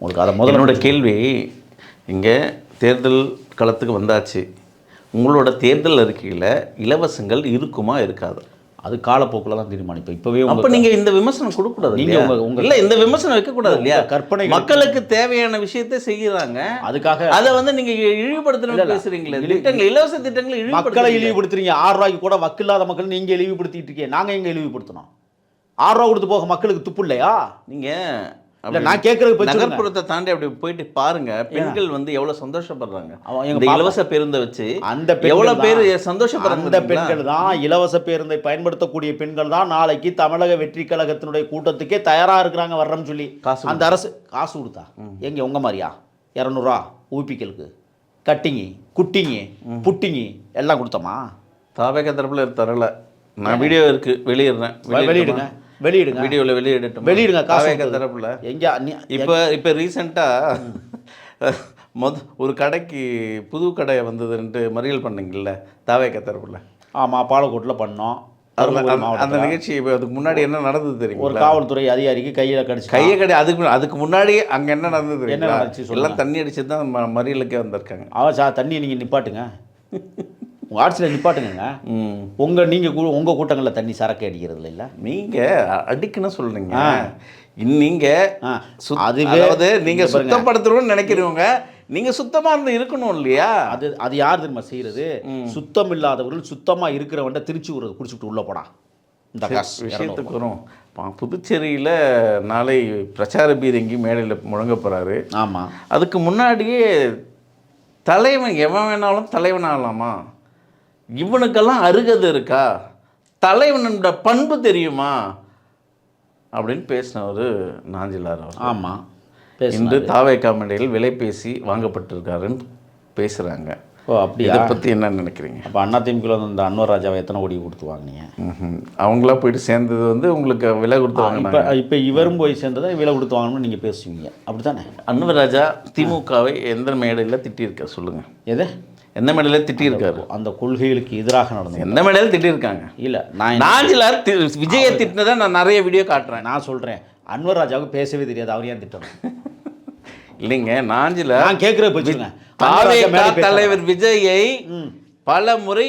S1: உங்களுக்கு அதை முதல்ல
S2: என்னோட கேள்வி இங்கே தேர்தல் களத்துக்கு வந்தாச்சு. உங்களோட தேர்தல் அறிக்கையில் இலவசங்கள் இருக்குமா இருக்காது?
S1: அது காலப்போக்கில் தான் தீர்மானிப்போம். இப்போவே
S2: அப்ப நீங்க இந்த விமர்சனம் கொடுக்க கூடாது
S1: நீங்க
S2: இல்லையா?
S1: உங்க- உங்க-
S2: இல்ல இந்த விமர்சனம் வைக்க கூடாது இல்லையா?
S1: கற்பனைகள்
S2: மக்களுக்கு தேவையான விஷயத்தை செய்யறாங்க.
S1: அதுக்காக
S2: அதை வந்து நீங்க இழிவுபடுத்தணும் பேசுறீங்களே திட்டங்கள் இலவச திட்டங்களை
S1: மக்களை
S2: இழிவுபடுத்துறீங்க.
S1: ஆறு ரூபாய்க்கு கூட வக்கில்லாத மக்கள் நீங்க இழிவுபடுத்திட்டு இருக்கீங்க. நாங்க எங்க இழிவுபடுத்தணும்? ஆறு ரூபா கொடுத்து போக மக்களுக்கு துப்பு இல்லையா?
S2: நீங்க
S1: இல்ல நான் கேட்கறது
S2: நகர்ப்புறத்தை தாண்டி அப்படி போயிட்டு பாருங்க பெண்கள் வந்து எவ்வளவு சந்தோஷப்படுறாங்க? இந்த இலவச பேருந்தை வச்சு
S1: அந்த
S2: எவ்வளவு பேர்
S1: அந்த
S2: சந்தோஷப்படுறாங்க
S1: பெண்கள் தான் இலவச பேருந்தை பயன்படுத்தக்கூடிய பெண்கள் தான். நாளைக்கு தமிழக வெற்றி கழகத்தினுடைய கூட்டத்துக்கே தயாரா இருக்கிறாங்க வர்றோம்னு சொல்லி.
S2: காசு
S1: அந்த அரசு காசு கொடுத்தா. எங்க உங்க மாதிரியா? இரநூறுவா ஊப்பிக்கலுக்கு கட்டிங்கி குட்டிங்கி புட்டிங்கி எல்லாம் கொடுத்தோமா?
S2: தாவேக தரப்புல தரல. நான் வீடியோ இருக்கு வெளியிடுறேன்.
S1: வெளியிடுங்க. வெளியிடுங்க.
S2: வீடியோவில் வெளியிடட்டும்?
S1: வெளியிடுங்க, கொடுத்தது.
S2: தரப்புல
S1: எங்க
S2: இப்போ இப்போ ரீசெண்டாக மொத ஒரு கடைக்கு புது கடை வந்ததுன்ட்டு மறியல் பண்ணீங்கல்ல தாவேக தரப்புல?
S1: ஆமா பாலக்கோட்டில் பண்ணோம்.
S2: அந்த- நிகழ்ச்சி இப்போ அதுக்கு முன்னாடி என்ன நடந்தது
S1: ஒரு
S2: தெரியுங்களா
S1: காவல்துறை அதிகாரிக்கு கையில கடிச்சு
S2: கையை கடை அதுக்கு அதுக்கு முன்னாடி அங்க என்ன நடந்தது
S1: என்ன
S2: தெரியுங்களா?
S1: நடந்துச்சு.
S2: எல்லாம் தண்ணி அடிச்சு தான் மறியலுக்கே வந்திருக்காங்க.
S1: அவ சா தண்ணியை நீங்க நிப்பாட்டுங்க. உங்க ஆட்சியில் நிப்பாட்டுங்க
S2: ம்.
S1: உங்க நீங்க கூ- உங்க கூட்டங்களில் தண்ணி சரக்கு அடிக்கிறது இல்ல?
S2: நீங்க அ- அடிக்கணும் சொல்றீங்க இன் நீங்க
S1: அதுவே-
S2: நீங்க. சுத்தப்படுத்தணும்னு நினைக்கிறவங்க நீங்க சுத்தமா இருந்து இருக்கணும் இல்லையா?
S1: அது அது யார் தெரியுமா செய்யறது? சுத்தம் இல்லாதவர்கள் சுத்தமா இருக்கிறவன்ட்ட திருச்சி விடுறது குடிச்சிட்டு உள்ள போடா. இந்த
S2: விஷயத்துக்கு வரும். புதுச்சேரியில நாளை பிரச்சார பீரங்கி மேடையில் முழங்க போறாரு.
S1: ஆமா.
S2: அதுக்கு முன்னாடியே தலைவன் எவன் வேணாலும் தலைவன் ஆகலாமா இவனுக்கெல்லாம் அருகதை இருக்கா? தலைவனோட பண்பு தெரியுமா? அப்படின்னு பேசினவர் நாஞ்சிலார் அவர்
S1: ஆமா பேசு
S2: இன்று தாவே காமெடியில் விலை பேசி வாங்கப்பட்டிருக்காருன்னு பேசுகிறாங்க
S1: ஓ அப்படியா?
S2: இதை பற்றி என்ன நினைக்கிறீங்க?
S1: அப்போ அண்ணா திமுகவில் வந்து இந்த அன்வர் ராஜாவை எத்தனை கோடி கொடுத்து வாங்கினீங்க.
S2: அவங்களா போயிட்டு சேர்ந்தது வந்து உங்களுக்கு விலை கொடுத்து
S1: இப்போ
S2: வாங்கினாங்க.
S1: இப்போ இவரும் போய் சேர்ந்ததை விலை கொடுத்து வாங்கணும்னு நீங்க பேசுவீங்க. அப்படித்தானே?
S2: அன்வராஜா திமுகவை எந்த மேடையில் திட்டியிருக்கார் சொல்லுங்க.
S1: எது?
S2: எந்த மேடையில் திட்டியிருக்காரு?
S1: அந்த கொள்கைகளுக்கு எதிராக நடந்தது
S2: எந்த மேடையில் திட்டியிருக்காங்க?
S1: இல்ல நான்
S2: நாஞ்சிலார் விஜயை திட்டினதை நான் நிறைய வீடியோ காட்டுறேன்.
S1: நான் சொல்றேன். அன்வர் ராஜாவுக்கு பேசவே தெரியாது. அவர் ஏன் திட்டணும்?
S2: இல்லைங்க நாஞ்சிலார்
S1: நான் கேட்குறது வச்சுருங்க
S2: தாவேகா தலைவர் விஜயை பல முறை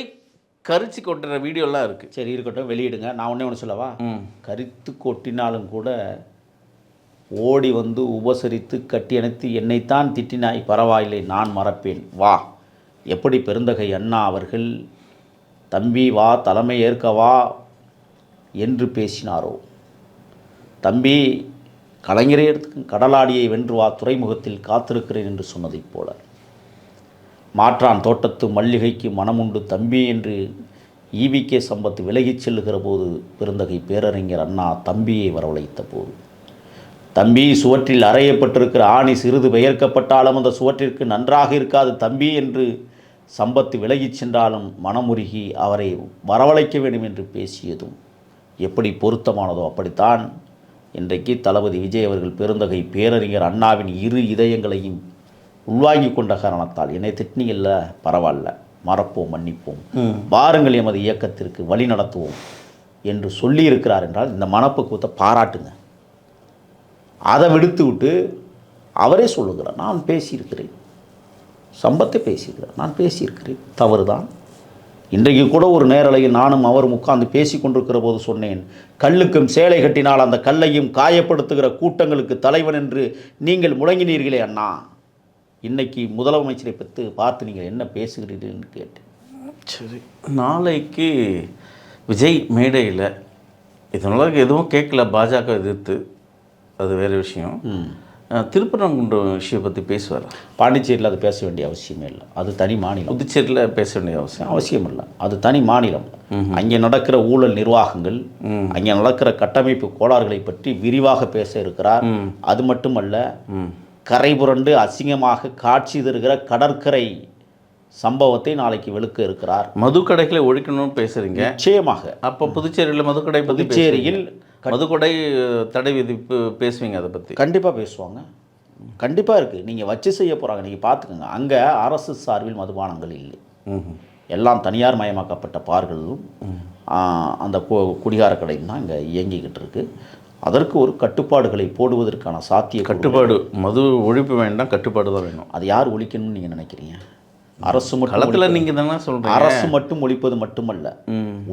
S2: கரிச்சு கொட்டுற வீடியோலாம் இருக்கு.
S1: சரி இருக்கட்டும் வெளியிடுங்க. நான் ஒண்ணே ஒன்று சொல்லவா கரித்து கொட்டினாலும் கூட ஓடி வந்து உபசரித்து கட்டி அணைத்து என்னைத்தான் திட்டினாய் பரவாயில்லை நான் மறப்பேன். வா. எப்படி பெருந்தகை அண்ணா அவர்கள் தம்பி வா தலைமை ஏற்க வா என்று பேசினாரோ? தம்பி கலைஞரே கடலாடியை வென்று வா துறைமுகத்தில் காத்திருக்கிறேன் என்று சொன்னதைப் போல. மாற்றான் தோட்டத்து மல்லிகைக்கு மனமுண்டு தம்பி என்று ஈவிகே சம்பத் விலகிச் செல்லுகிற போது பெருந்தகை பேரறிஞர் அண்ணா தம்பியை வரவழைத்த போது தம்பி சுவற்றில் அறையப்பட்டிருக்கிற ஆணி சிறிது பெயர்க்கப்பட்டாலும் அந்த சுவற்றிற்கு நன்றாக இருக்காது தம்பி என்று சம்பத்து விலகிச் சென்றாலும் மனமுருகி அவரை வரவழைக்க வேண்டும் என்று பேசியதும் எப்படி பொருத்தமானதோ அப்படித்தான் இன்றைக்கு தளபதி விஜய் அவர்கள் பெருந்தகை பேரறிஞர் அண்ணாவின் இரு இதயங்களையும் உள்வாங்கி கொண்ட காரணத்தால் என்னை திட்டினில்ல பரவாயில்ல மறப்போம் மன்னிப்போம். வாருங்கள் எமது இயக்கத்திற்கு வழி நடத்துவோம் என்று சொல்லியிருக்கிறார் என்றால் இந்த மனப்பக்குவத்தை பாராட்டுங்க. அதை விடுத்து விட்டு அவரே சொல்லுகிறார் நான் பேசியிருக்கிறேன். சம்பத்தை பேசியிருக்கிறார். நான் பேசியிருக்கிறேன். தவறுதான். இன்றைக்கு கூட ஒரு நேரலையில் நானும் அவரும் உட்கார்ந்து பேசி கொண்டிருக்கிற போது சொன்னேன் கல்லுக்கும் சேலை கட்டினால் அந்த கல்லையும் காயப்படுத்துகிற கூட்டங்களுக்கு தலைவன் என்று நீங்கள் முழங்கினீர்களே அண்ணா. இன்னைக்கு முதலமைச்சரை பற்றி பார்த்து நீங்கள் என்ன பேசுகிறீர்கள் என்று கேட்டேன்.
S2: சரி நாளைக்கு விஜய் மேடையில் இதனால எதுவும் கேட்கல பாஜக எதிர்த்து. அது வேறு விஷயம். திருப்பரங்குன்றம் விஷயம் பற்றி பேசுவார்?
S1: பாண்டிச்சேரியில் அது பேச வேண்டிய அவசியமே இல்லை. அது தனி மாநிலம்.
S2: புதுச்சேரியில் பேச வேண்டிய அவசியம்.
S1: அவசியம் இல்லை. அது தனி மாநிலம். அங்கே நடக்கிற ஊழல் நிர்வாகங்கள் அங்கே நடக்கிற கட்டமைப்பு கோளாறுகளை பற்றி விரிவாக பேச இருக்கிறார். அது மட்டுமல்ல கரை புரண்டு அசிங்கமாக காட்சி தருகிற கடற்கரை சம்பவத்தை நாளைக்கு வெளுக்க இருக்கிறார்.
S2: மதுக்கடைகளை ஒழிக்கணும்னு பேசுறீங்க.
S1: நிச்சயமாக.
S2: அப்போ புதுச்சேரியில் மதுக்கடை
S1: புதுச்சேரியில்
S2: மதுக்கடை தடை விதிப்பு பேசுவீங்க அதை பற்றி
S1: கண்டிப்பாக பேசுவாங்க. கண்டிப்பாக இருக்குது நீங்கள் வச்சு செய்ய போகிறாங்க நீங்கள் பார்த்துக்கோங்க அங்கே அரசு சார்பில் மதுபானங்கள் இல்லை. எல்லாம் தனியார் மயமாக்கப்பட்ட பார்களும் அந்த குடிகார கடையும் தான் இங்கே இயங்கிக்கிட்டு இருக்கு. அதற்கு ஒரு கட்டுப்பாடுகளை போடுவதற்கான சாத்திய
S2: கட்டுப்பாடு. மது ஒழிப்பு வேண்டாம் கட்டுப்பாடு தான் வேணும்.
S1: அது யார் ஒழிக்கணும்னு நீங்கள் நினைக்கிறீங்க? அரசு மட்டும்
S2: நீங்கள் தானே சொல்கிறீங்க
S1: அரசு மட்டும் ஒழிப்பது மட்டுமல்ல.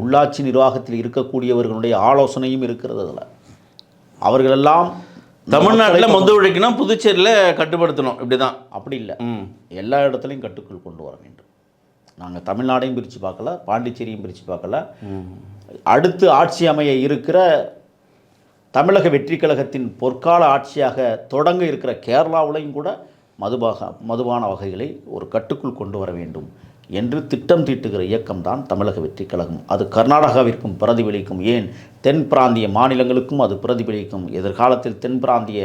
S1: உள்ளாட்சி நிர்வாகத்தில் இருக்கக்கூடியவர்களுடைய ஆலோசனையும் இருக்கிறது அதில். அவர்களெல்லாம்
S2: தமிழ்நாட்டில் மது ஒழிக்கணும் புதுச்சேரியில் கட்டுப்படுத்தணும். இப்படி தான்
S1: அப்படி இல்லை. எல்லா இடத்துலையும் கட்டுக்குள் கொண்டு வர வேண்டும். நாங்கள் தமிழ்நாடையும் பிரித்து பார்க்கல பாண்டிச்சேரியும் பிரித்து பார்க்கல. அடுத்து ஆட்சி அமைய இருக்கிற தமிழக வெற்றி கழகத்தின் பொற்கால ஆட்சியாக தொடங்க இருக்கிற கேரளாவிலையும் கூட மதுபாக மதுபான வகைகளை ஒரு கட்டுக்குள் கொண்டு வர வேண்டும் என்று திட்டம் தீட்டுகிற இயக்கம்தான் தமிழக வெற்றி கழகம். அது கர்நாடகாவிற்கும் பிரதிபலிக்கும். ஏன்? தென் பிராந்திய மாநிலங்களுக்கும் அது பிரதிபலிக்கும். எதிர்காலத்தில் தென் பிராந்திய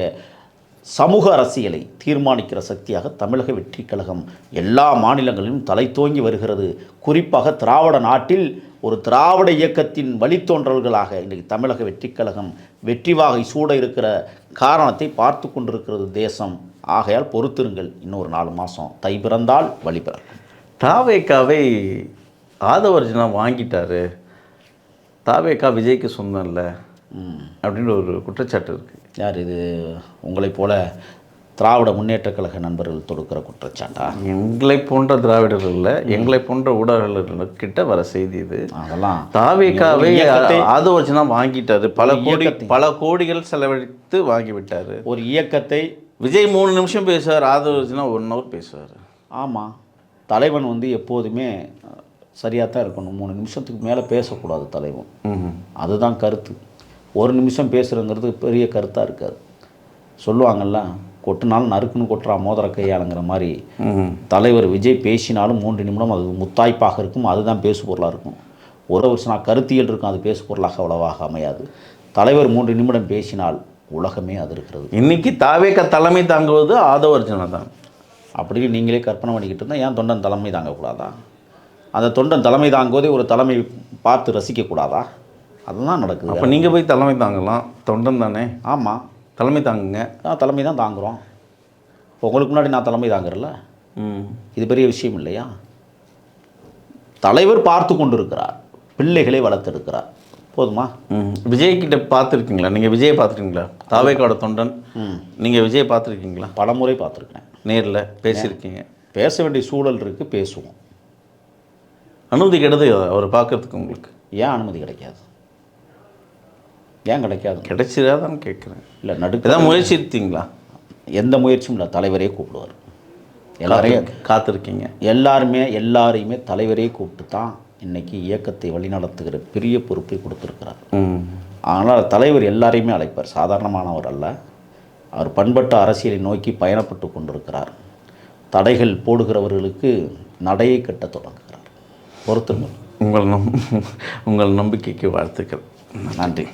S1: சமூக அரசியலை தீர்மானிக்கிற சக்தியாக தமிழக வெற்றி கழகம் எல்லா மாநிலங்களிலும் தலைத்தோங்கி வருகிறது. குறிப்பாக திராவிட நாட்டில் ஒரு திராவிட இயக்கத்தின் வழித்தோன்றல்களாக இன்றைக்கு தமிழக வெற்றி கழகம் வெற்றி வாகை சூட இருக்கிற காரணத்தை பார்த்து கொண்டிருக்கிறது தேசம். ஆகையால் பொறுத்திருங்கள் இன்னொரு நாலு மாதம் தை பிறந்தால் வழி பிறக்கும்.
S2: தாவேக்காவை ஆதவர்ஜனா வாங்கிட்டாரு. தாவேக்கா விஜய்க்கு சொந்தம் இல்லை. அப்படின்ற ஒரு குற்றச்சாட்டு இருக்குது
S1: யார் இது? உங்களைப் போல திராவிட முன்னேற்ற கழக நண்பர்கள் தொடுக்கிற குற்றச்சாட்டா?
S2: எங்களை போன்ற திராவிடர்கள் இல்லை. எங்களை போன்ற ஊடகர்கள்கிட்ட வர செய்தி இது.
S1: அதெல்லாம்
S2: தாவேக்காவை ஆதவர்ஜனா வாங்கிட்டாரு. பல கோடி பல கோடிகள் செலவழித்து வாங்கி விட்டாரு
S1: ஒரு இயக்கத்தை
S2: விஜய் மூணு நிமிஷம் பேசுவார் ஆதவர்ஜனா ஒன் ஹவர் பேசுவார்.
S1: ஆமாம் தலைவன் வந்து எப்போதுமே சரியாக தான் இருக்கணும். மூணு நிமிஷத்துக்கு மேலே பேசக்கூடாது தலைவன்.
S2: ம்
S1: அதுதான் கருத்து. ஒரு நிமிஷம் பேசுகிறங்கிறது பெரிய கருத்தாக இருக்காது. சொல்லுவாங்கல்ல கொட்டினாலும் நறுக்குன்னு கொட்டுறா மோதிர கையாளுங்கிற மாதிரி. தலைவர் விஜய் பேசினாலும் மூன்று நிமிடம் அது முத்தாய்ப்பாக இருக்கும். அதுதான் பேசு பொருளாக இருக்கும். ஒரு வருஷம் கருத்தியல் இருக்கும். அது பேசு பொருளாக அவ்வளவாக அமையாது. தலைவர் மூன்று நிமிடம் பேசினால் உலகமே அது இருக்கிறது
S2: இன்னைக்கு தாவேக்கா தலைமை தாங்குவது ஆதவர்ஜனா தான்.
S1: அப்படின்னு நீங்களே கற்பனை பண்ணிக்கிட்டு இருந்தால் ஏன் தொண்டன் தலைமை தாங்கக்கூடாதா? அந்த தொண்டன் தலைமை தாங்குவதை ஒரு தலைமை பார்த்து ரசிக்கக்கூடாதா அதுதான் நடக்குது.
S2: அப்போ நீங்கள் போய் தலைமை தாங்கலாம். தொண்டன் தானே?
S1: ஆமாம்
S2: தலைமை தாங்குங்க.
S1: நான் தலைமை தான் தாங்குகிறோம் இப்போ உங்களுக்கு முன்னாடி நான் தலைமை தாங்குறேன்ல?
S2: ம்.
S1: இது பெரிய விஷயம் இல்லையா? தலைவர் பார்த்து கொண்டிருக்கிறார். பிள்ளைகளை வளர்த்தெடுக்கிறார். போதுமா?
S2: ம். விஜய் கிட்ட பார்த்துருக்கீங்களா? நீங்கள் விஜயை பார்த்துருக்கீங்களா? தாவேக்காவோட தொண்டன். நீங்கள் விஜயை பார்த்துருக்கீங்களா?
S1: பலமுறை பார்த்துருக்கேன்.
S2: நேரில் பேசியிருக்கீங்க.
S1: பேச வேண்டிய சூழல் இருக்குது பேசுவோம்.
S2: அனுமதி கிடையாது அவர் பார்க்கறதுக்கு உங்களுக்கு.
S1: ஏன் அனுமதி கிடைக்காது? ஏன் கிடைக்காது?
S2: கிடைச்சிடாதான்னு கேட்குறேன்.
S1: இல்லை நடுக்க
S2: ஏதாவது முயற்சி எடுத்தீங்களா?
S1: எந்த முயற்சியும் இல்லை தலைவரே கூப்பிடுவார். எல்லாரையும்
S2: காத்திருக்கீங்க.
S1: எல்லாருமே எல்லாரையுமே தலைவரே கூப்பிட்டு தான் இன்னைக்கு இயக்கத்தை வழிநடத்துகிற பெரிய பொறுப்பை கொடுத்துருக்கிறார். ஆனால் தலைவர் எல்லாரையுமே அழைப்பார். சாதாரணமானவர் அல்ல. அவர் பண்பட்ட அரசியலை நோக்கி பயணப்பட்டு கொண்டிருக்கிறார். தடைகள் போடுகிறவர்களுக்கு நடையை கட்ட தொடங்குகிறார். பொறுத்துங்கள்
S2: உங்கள் நம் உங்கள் நம்பிக்கைக்கு வாழ்த்துக்கள்.
S1: நன்றி.